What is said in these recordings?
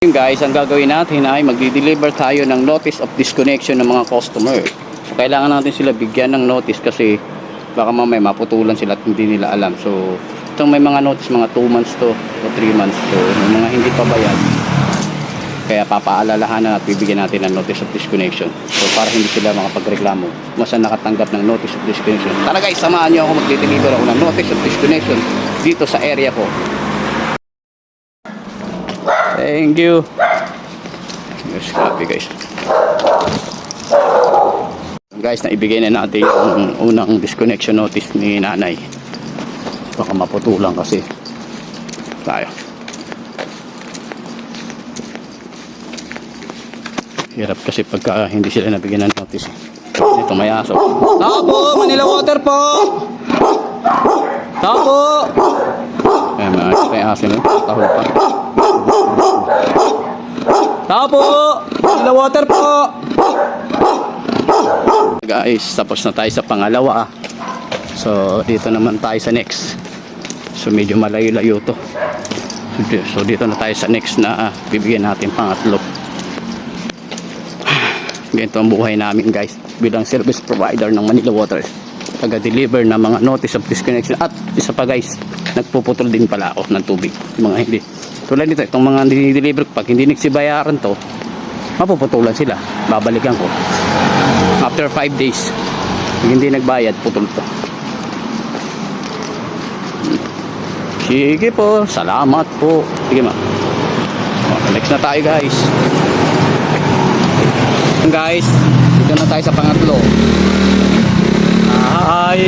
Yun guys, ang gagawin natin ay magdi-deliver tayo ng notice of disconnection ng mga customer. So, kailangan natin sila bigyan ng notice kasi baka mamaya maputulan sila at hindi nila alam. So, itong may mga notice, mga 2 months to o 3 months to, may mga hindi pa bayad. Kaya papaalalahanan at bibigyan natin ng notice of disconnection. So, para hindi sila makapagreklamo. Masa nakatanggap ng notice of disconnection. Tara guys, samahan niyo ako magdi-deliver ako ng notice of disconnection dito sa area ko. Thank you. Yes, copy guys. Guys, naibigay na natin yung unang disconnection notice ni nanay. Baka maputulan kasi. Tayo. Hirap kasi pagka hindi sila nabigyan ng notice. eh. Dito may aso. Tao! Manila Water po! Tao po! Ayan, may aso, may. Tahol pa. Tao po! Manila Water po! Guys, tapos na tayo sa pangalawa. So, dito naman tayo sa next. So, medyo malayo-layo to. So, dito na tayo sa next na ah, bibigyan natin pangatlo. Ganito ang buhay namin guys bilang service provider ng Manila Water. Taga-deliver ng mga notice of disconnection at isa pa guys, nagpuputol din pala ako ng tubig. Mga hindi. Tulad nito, itong mga dinideliver pag hindi nagsibayaran to, mapuputulan sila. Babalikan ko. After 5 days, pag hindi nagbayad, putol to. Sige po, salamat po. Sige ma. Next na tayo guys. Guys, dito na tayo sa pangatlo. Ay,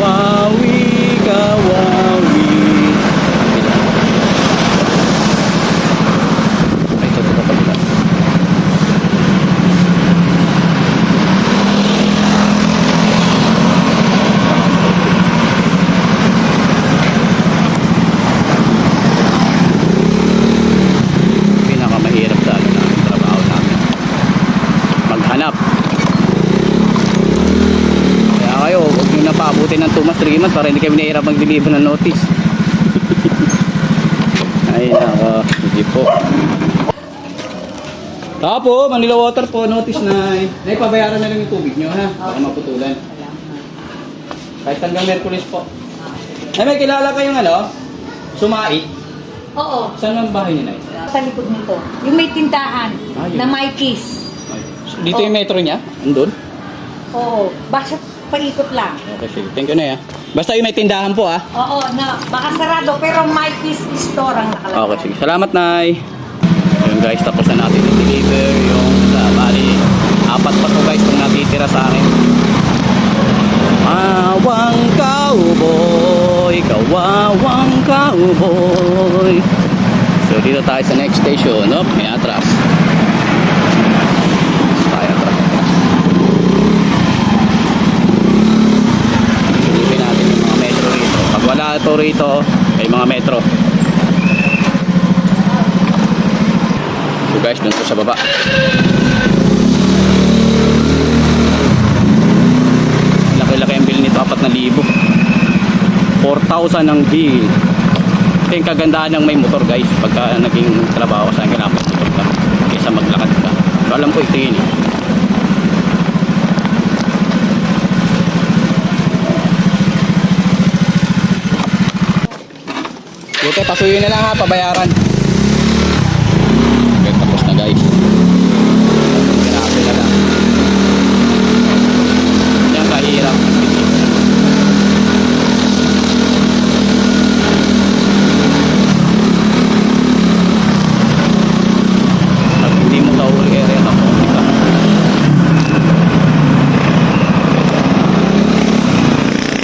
Kawawi, kawawi. Ay, ito, ito, ito, ito. pinakamahirap sa ano na trabaho namin maghanap kaya kayo paabutin ng 2 months 3 months para hindi kayo nahihirap mag-deliver ng notice ay nako hindi po Tapo, Manila Water po, notice na ay pabayaran na lang yung tubig nyo ha, baka maputulan kahit hanggang Merkulis po ay may kilala kayong ano sumai Oo. saan ang bahay niya na Sa likod nito. Yung may tindahan Ah, yun. na may kiss. Dito yung metro niya? Andun? Oo. Basta paikot lang. Okay, sige. Thank you na ya. Basta yung may tindahan po ah. Oo, na baka sarado pero kiss store ang nakalagay. Okay, sige. Salamat, Nay. Yun guys, tapos na natin i-deliver yung sa bali. Apat pa to guys kung natitira sa akin. Awang cowboy, kawawang cowboy. So dito tayo sa next station. Oh, may atras. Tayo atras. atras. Silipin natin yung mga metro rito. Pag wala ito rito, may mga metro. So guys, dun to sa baba. Laki-laki ang bill nito, 4,000. 4,000 ang bill. Ito yung kagandahan ng may motor guys. Pagka naging trabaho sa akin, kailangan motor ka. Kaysa maglakad ka. So alam ko ito yun eh. Buti, pasuyin na lang ha, pabayaran. Okay, tapos na guys. Grabe na lang. Yan kahirap. Pag hindi mo kahuli area na po, ka.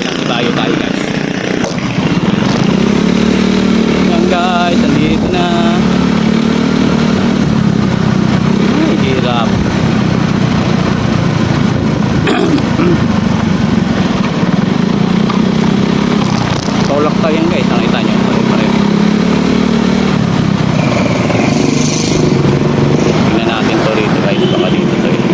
Ilang tayo tayo guys. Yan na. Ay, hirap. Tolak tayo yan guys, nakita nyo. Pare-pareho. Tingnan natin to rito guys, baka dito to eh.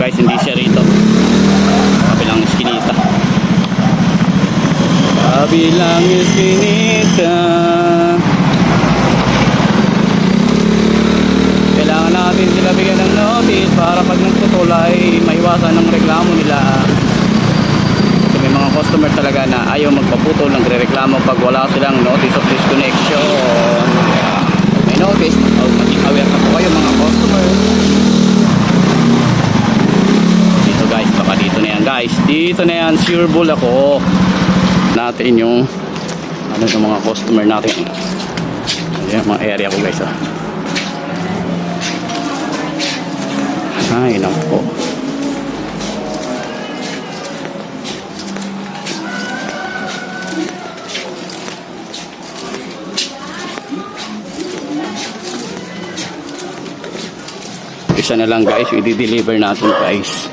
guys, hindi siya rito. Kabilang iskinita. Kabilang iskinita. Kailangan bigyan ng notice para pag nagputol ay maiwasan ng reklamo nila. Kasi may mga customer talaga na ayaw magpaputol, nagre-reklamo pag wala silang notice of disconnection. Kaya may notice, o maging aware na po kayo mga customer. Dito guys, baka dito na yan guys. Dito na yan, sure bull ako. Natin yung ano yung mga customer natin. Ayan mga area ko guys ah. Ay, naku. Isa na lang guys, i-deliver natin guys.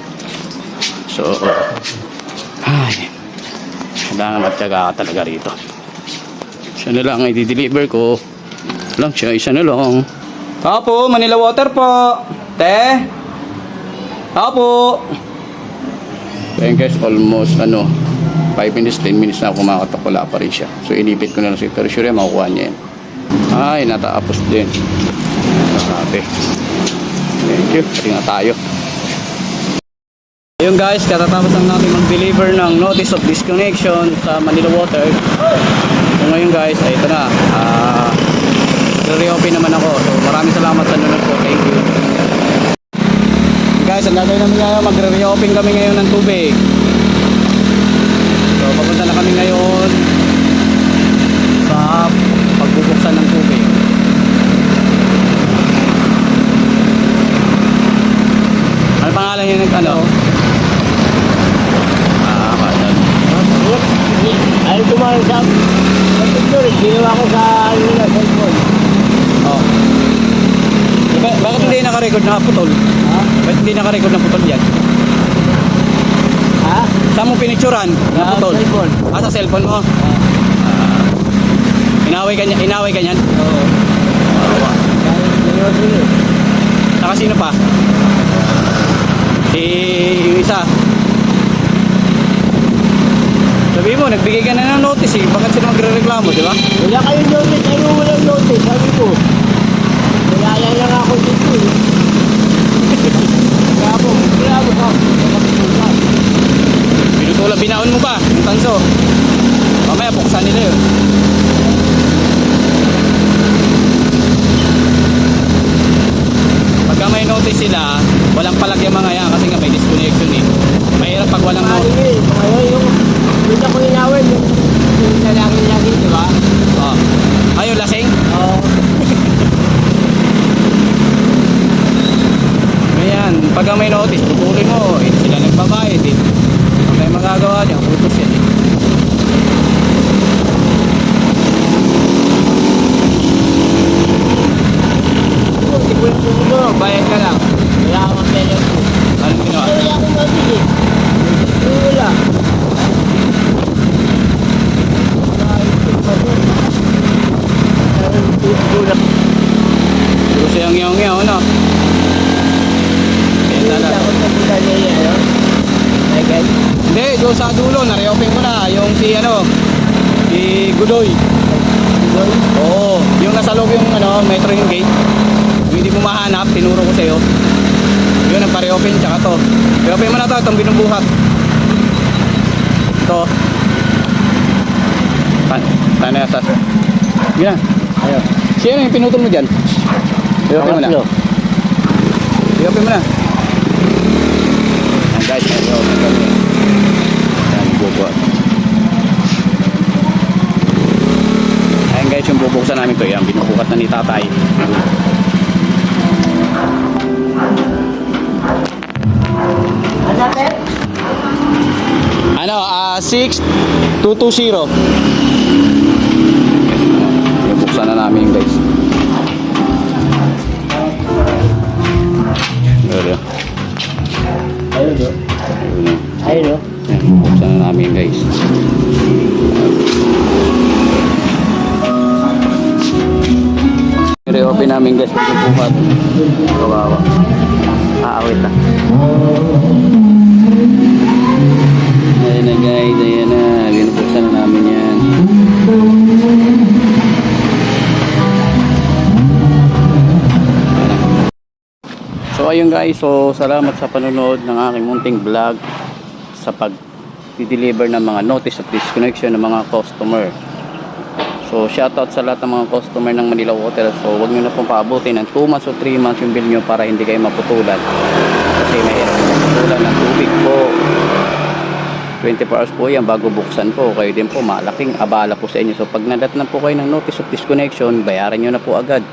So, ay, kailangan magtyaga ka talaga rito. Isa na lang i-deliver ko. Lang siya, isa na lang. Tao po, Manila Water po. Te? Tao po. Ayan guys, almost ano, 5 minutes, 10 minutes na ako kumakatok, wala pa rin siya. So inipit ko na lang siya, pero sure makukuha niya yan. Ay, natapos din. Grabe. Thank you. Pati nga tayo. Ayun guys, katatapos lang natin mag-deliver ng notice of disconnection sa Manila Water. So ngayon guys, ay ito na. Ah, reopen naman ako. So maraming salamat sa nanonood po. Thank you. Guys, ang gagawin namin ngayon, magre-reopen kami ngayon ng tubig. So papunta na kami ngayon sa pagbubuksan ng tubig. Ano pangalan niya ng ano? Ah, kadal. Ay, kumain sa picture, ginawa ko sa ano cellphone. Oh. Ba- bakit hindi naka-record na putol? Naka-record na putol yan? Ha? Saan mo pinicturan na Sa putol? cellphone. Ah, sa cellphone mo? Ah, Inaway ka niya, inaway ka niyan? Oo. Ko yun. Saka sino pa? Si yung isa. Sabi mo, nagbigay ka na ng notice eh. Bakit sila magre-reklamo, di ba? Wala kayong notice, ano walang notice, sabi ko. Wala lang ako dito eh. Kaya po, kaya mo ka. Nakapagpunta. Pinutulan, binaon mo pa, yung tanso. Mamaya, buksan nila yun. Pagka may notice sila, walang palagyan mga yan kasi nga may disconnection eh. Mahirap pag walang Mali notice. eh. Ngayon, yung yung ako inawin, yung lalaki lagi, di ba? Oh. Ayaw, lasing? Oo. Ayan, pagka may notice, putulin mo. Eh, sila nagbabayad eh. Pag may magagawa niya, putos yan eh. Siguro mo, bayad ka lang. Wala ka mang pera ko. Anong ginawa? Wala akong notice eh. Wala. Wala, ito pa doon. Wala. Puro siyang yaong yaw, ano? Ayan Wala talaga. ako sa bulan na yan, ano? Ay, guys. Hindi, doon sa dulo, na-reopen ko na. Yung si ano, si Gudoy. Doon. Oo, yung nasa loob yung ano, metro yung gate. Yung hindi mo mahanap, tinuro ko sa'yo. Yun ang pa-reopen, tsaka to. Reopen mo na to, itong binubuhat. Ito. Tan tanay asas. Yan. Ayun. Sino yung pinutol mo dyan? Reopen mo na. Reopen mo na. Guys, reopen kami. Ayan guys, bubuksan namin to. Yan, binubuhat na ni tatay. Ano, sir? Ano, ah, 6220. Bubuksan na namin guys. Ayun. Ayun, no? Ayun. Ayun, no? Yan, bubuksan na namin guys. Reopen namin guys medyo buhat. Kawawa. Aawit na. Ayun guys, so salamat sa panonood ng aking munting vlog sa pag deliver ng mga notice of disconnection ng mga customer. So shoutout sa lahat ng mga customer ng Manila Water. So wag niyo na pong paabutin ng 2 months o 3 months yung bill niyo para hindi kayo maputulan. Kasi mahirap maputulan ng tubig po. 24 hours po yan bago buksan po. Kayo din po malaking abala po sa inyo. So pag nadat na po kayo ng notice of disconnection, bayaran nyo na po agad.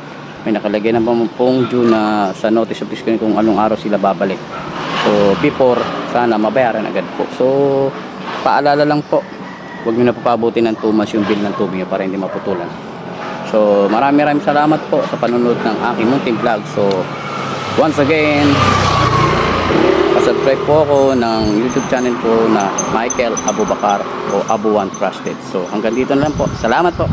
May nakalagay na po pong due na sa notice of disconnection kung anong araw sila babalik. So before, sana mabayaran agad po. So paalala lang po, huwag nyo na po pabutin ng 2 months yung bill ng tubig nyo para hindi maputulan. So maraming maraming salamat po sa panonood ng aking munting vlog. So once again, subscribe po ako ng YouTube channel ko na Michael Abubakar o Abu One Trusted. So hanggang dito na lang po. Salamat po.